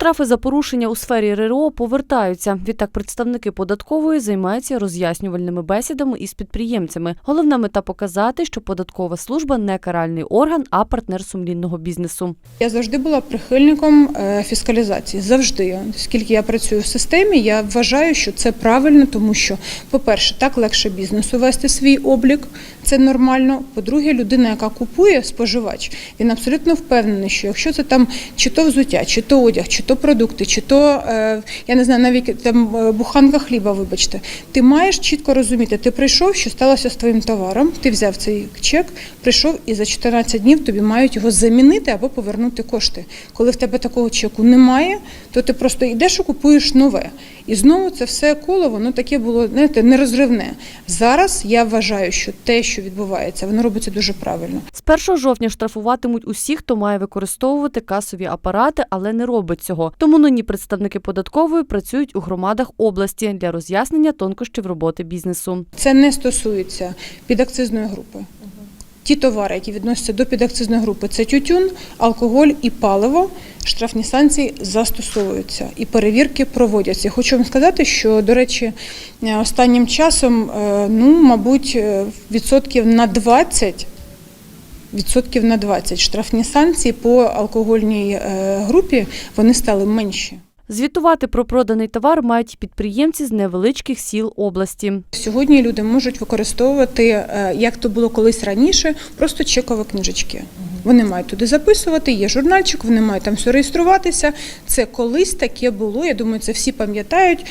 Штрафи за порушення у сфері РРО повертаються. Відтак представники податкової займаються роз'яснювальними бесідами із підприємцями. Головна мета показати, що податкова служба не каральний орган, а партнер сумлінного бізнесу. Я завжди була прихильником е, фіскалізації. Завжди, скільки я працюю в системі, я вважаю, що це правильно, тому що, по-перше, так легше бізнесу вести свій облік, це нормально. По-друге, людина, яка купує споживач, він абсолютно впевнений, що якщо це там чи то взуття, чи то одяг, чи то продукти, чи то е, я не знаю, навіть там е, буханка хліба, вибачте, ти маєш чітко розуміти, ти прийшов, що сталося з твоїм товаром, ти взяв цей чек, прийшов і за 14 днів тобі мають його замінити або повернути кошти. Коли в тебе такого чеку немає, то ти просто йдеш і купуєш нове. І знову це все коло, воно таке було знаєте, нерозривне. Зараз я вважаю, що те, що відбувається, воно робиться дуже правильно. З 1 жовтня штрафуватимуть усіх, хто має використовувати касові апарати, але не робить цього. Тому нині представники податкової працюють у громадах області для роз'яснення тонкощів роботи бізнесу. Це не стосується підакцизної групи. Ті товари, які відносяться до підакцизної групи, це тютюн, алкоголь і паливо. Штрафні санкції застосовуються і перевірки проводяться. Хочу вам сказати, що до речі, е, останнім часом, е, ну мабуть, е, відсотків на 20 відсотків на 20 штрафні санкції по алкогольній групі вони стали менші. Звітувати про проданий товар мають підприємці з невеличких сіл області. Сьогодні люди можуть використовувати, е, як то було колись раніше, просто чекові книжечки. Вони мають туди записувати, є журнальчик, вони мають там все реєструватися. Це колись таке було. Я думаю, це всі пам'ятають.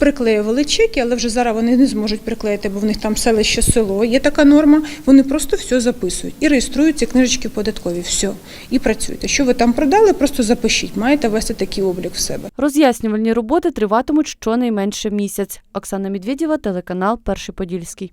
Приклеювали чеки, але вже зараз вони не зможуть приклеїти, бо в них там селище село. Є така норма. Вони просто все записують і реєструють ці книжечки податкові. Все і працюйте. Що ви там продали, просто запишіть. Маєте вести такий облік в себе. Роз'яснювальні роботи триватимуть щонайменше місяць. Оксана Медведєва, телеканал Перший Подільський.